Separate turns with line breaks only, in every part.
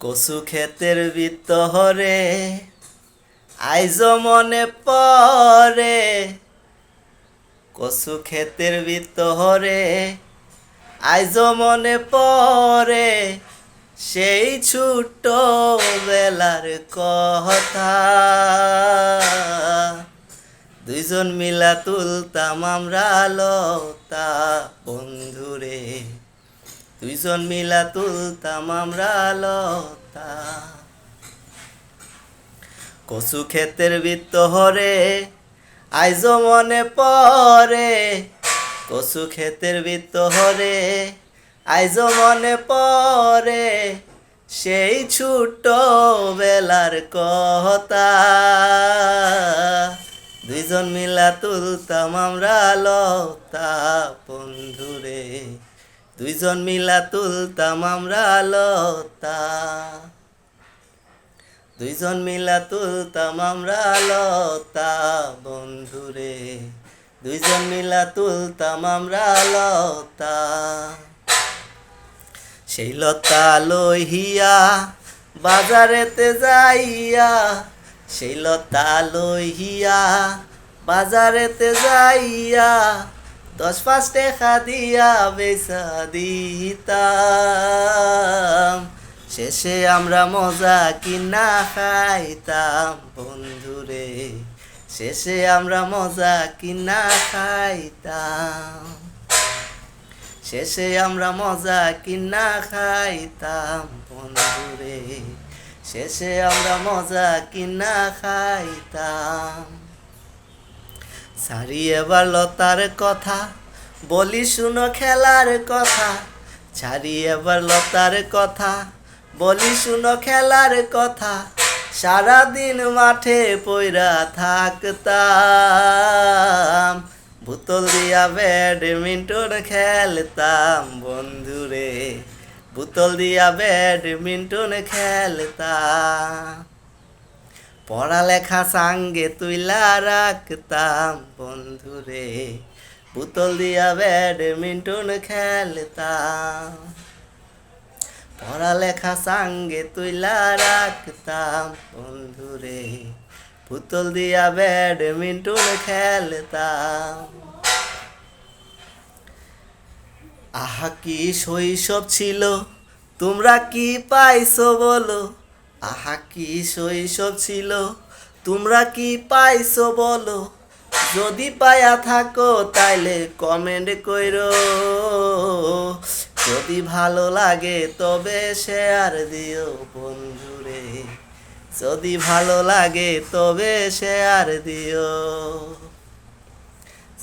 কচু ক্ষেতের ভিতরে, আইজ মনে পরে কচু ক্ষেতের ভিতরে, আইজ মনে পরে সেই ছোট বেলার কথা। দুইজন মিলা তুলতাম আমরা লতা বন্ধুরে। দুইজন মিলা তুলতাম আমরা লতা। কচু ক্ষেতের ভিতরে আইজ মনে পরে কচু ক্ষেতের ভিতরে আইজ মনে পরে সেই ছোট বেলার কথা। দুইজন মিলা তুলতাম আমরা লতা, বন্ধুরে। দুইজন মিলা তুলতাম আমরা লতা। দুইজন মিলা তুলতাম আমরা লতা, বন্ধুরে। দুইজন মিলা তুলতাম আমরা লতা। সেই লতা লইহিয়া বাজারেতে যাইয়া, সেই লতা লইহিয়া বাজারেতে যাইয়া দশ পাঁচ টাকা দিয়া দিতাম শেষে আমরা মজা কিনা খাইতাম বন্ধুরে শেষে আমরা মজা কিনা খাইতাম শেষে আমরা মজা কিনা খাইতাম বন্ধুরে শেষে আমরা মজা কিনা খাইতাম সারি এবার লতার কথা, বলি শুনো খেলার কথা। ছাড়ি এবার লতার কথা, বলি শুনো খেলার কথা। সারাদিন মাঠে পইরা থাকতাম, বোতল দিয়া ব্যাডমিন্টন খেলতাম বন্ধুরে। বোতল দিয়া ব্যাডমিন্টন খেলতাম। পড়ালেখা সাঙ্গে তুইলা রাখতাম বন্ধুরে বোতল দিয়া ব্যাডমিন্টন খেলতাম। পড়ালেখা সাঙ্গে তুইলা রাখতাম বন্ধুরে পুতুল দিয়া ব্যাডমিন্টন খেলতাম। আহা, কি শৈশব ছিল, তোমরা কি পাইছো বলো? আহা, কি শৈশব ছিল? তোমরা কি পাইছো বলো? যদি পায়া থাকো তাইলে কমেন্ট কইরো। যদি ভালো লাগে তবে শেয়ার দিও বন্ধুরে। যদি ভালো লাগে তবে শেয়ার দিও।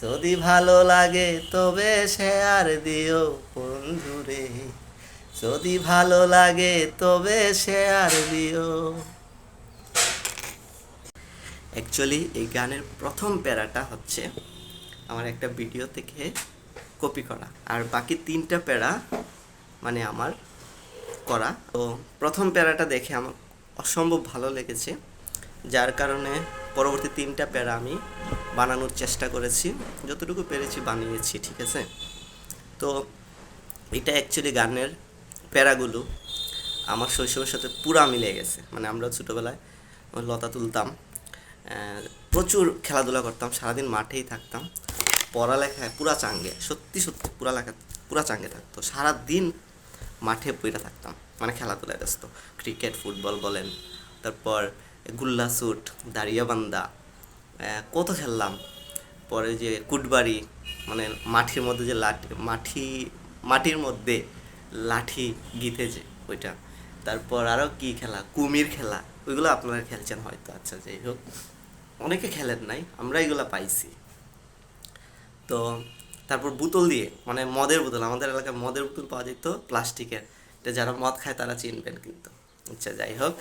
যদি ভালো লাগে তবে শেয়ার দিও বন্ধুরে। যদি ভালো লাগে তবে শেয়ার দিও। অ্যাকচুয়ালি এই গানের প্রথম প্যারাটা হচ্ছে আমার একটা ভিডিও থেকে কপি করা। আর বাকি তিনটা প্যারা মানে আমার করা। তো প্রথম প্যারাটা দেখে আমার অসম্ভব ভালো লেগেছে। যার কারণে পরবর্তী তিনটা প্যারা আমি বানানোর চেষ্টা করেছি। যতটুকু পেরেছি বানিয়েছি, ঠিক আছে? তো এটা অ্যাকচুয়ালি গানের প্যারাগুলো আমার শৈশবের সাথে পুরা মিলে গেছে। মানে আমরা ছোটোবেলায় লতা তুলতাম প্রচুর খেলাধুলা করতাম সারাদিন মাঠেই থাকতাম পড়ালেখায় পুরা চাঙ্গে সত্যি সত্যি পুরা লেখা পুরা চাঙ্গে থাকতো। সারাদিন মাঠে পইরা থাকতাম মানে খেলাধুলায় ব্যস্ত। ক্রিকেট ফুটবল বলেন তারপর গুল্লা স্যুট দাঁড়িয়াবান্ধা আহ, কত খেললাম। পরে যে কুটবাড়ি মানে মাটির মধ্যে যে লাঠি মাটি মাটির মধ্যে লাঠি গিতে যে ওইটা। তারপর আরও কি খেলা? কুমির খেলা। ওইগুলো আপনারা খেলছেন হয়তো। আচ্ছা যাই হোক। অনেকে খেলেন নাই। আমরা এগুলো পাইছি। তো তারপর বোতল দিয়ে মানে মদের বোতল। আমাদের এলাকায় মদের বোতল পাওয়া যেত প্লাস্টিকের। এটা যারা মদ খায় তারা চিনবেন কিন্তু। আচ্ছা যাই হোক।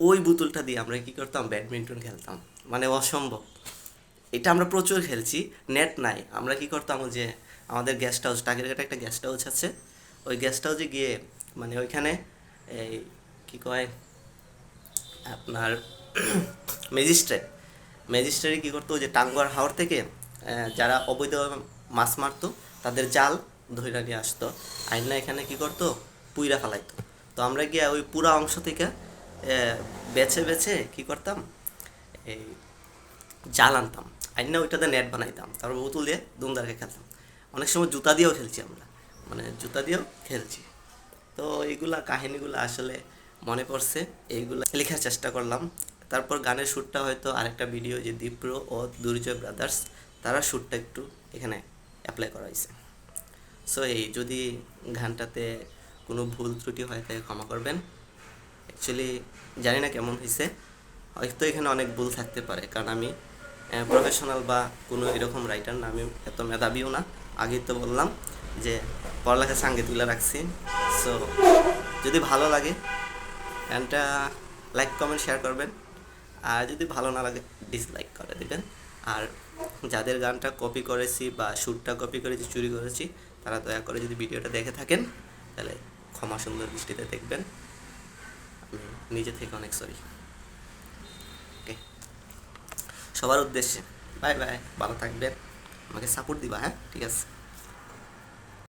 ওই বোতলটা দিয়ে আমরা কি করতাম? ব্যাডমিন্টন খেলতাম। মানে অসম্ভব। এটা আমরা প্রচুর খেলছি। নেট নাই। আমরা কি করতাম? যে আমাদের গেস্ট হাউস টাগেরঘাটে একটা গেস্ট হাউস আছে। ওই গেস্ট হাউসে গিয়ে মানে ওইখানে এই কি কয়, আপনার ম্যাজিস্ট্রেট ম্যাজিস্ট্রেট কী করতো যে টাঙ্গুয়ার হাওড় থেকে যারা অবৈধ মাছ মারতো, তাদের জাল ধইরা নিয়ে আসতো। আইনা এখানে কি করতো, পুইরা ফেলাইতো। তো আমরা গিয়ে ওই পুরা অংশ থেকে বেছে বেছে কি করতাম, এই জাল আনতাম। আইন ওইটাতে নেট বানাইতাম, তারপর বোতল দিয়ে দুমদারকে খেলতাম। অনেক সময় জুতা দিয়েও খেলছি আমরা। মানে জুতা দিয়েও খেলছি। তো এইগুলা কাহিনীগুলো আসলে মনে পড়ছে, এইগুলা লেখার চেষ্টা করলাম। তারপর গানের শ্যুটটা হয়তো আরেকটা ভিডিও যে দীপ্র ও দুর্জয় ব্রাদার্স তারা শ্যুটটা একটু এখানে অ্যাপ্লাই করা হয়েছে সো এই যদি গানটাতে কোনো ভুল ত্রুটি হয় তাকে ক্ষমা করবেন। অ্যাকচুয়ালি জানি না কেমন হয়েছে হয়তো এখানে অনেক ভুল থাকতে পারে, কারণ আমি প্রফেশনাল বা কোনো এরকম রাইটার না, আমি এত মেধাবীও না। আগেই তো বললাম। যে পড়ালেখা সাঙ্গে তুলে রাখছি। সো যদি ভালো লাগে গানটা লাইক কমেন্ট শেয়ার করবেন। আর যদি ভালো না লাগে ডিসলাইক করে দেবেন। আর যাদের গানটা কপি করেছি বা শ্যুটটা কপি করেছি, চুরি করেছি, তারা দয়া করে যদি ভিডিওটা দেখে থাকেন, তাহলে ক্ষমা সুন্দর দৃষ্টিতে দেখবেন। আমি নিজে থেকে অনেক সরি ওকে সবার উদ্দেশ্যে। বাই বাই ভালো থাকবেন। আমাকে সাপোর্ট দিবা হ্যাঁ? ঠিক আছে।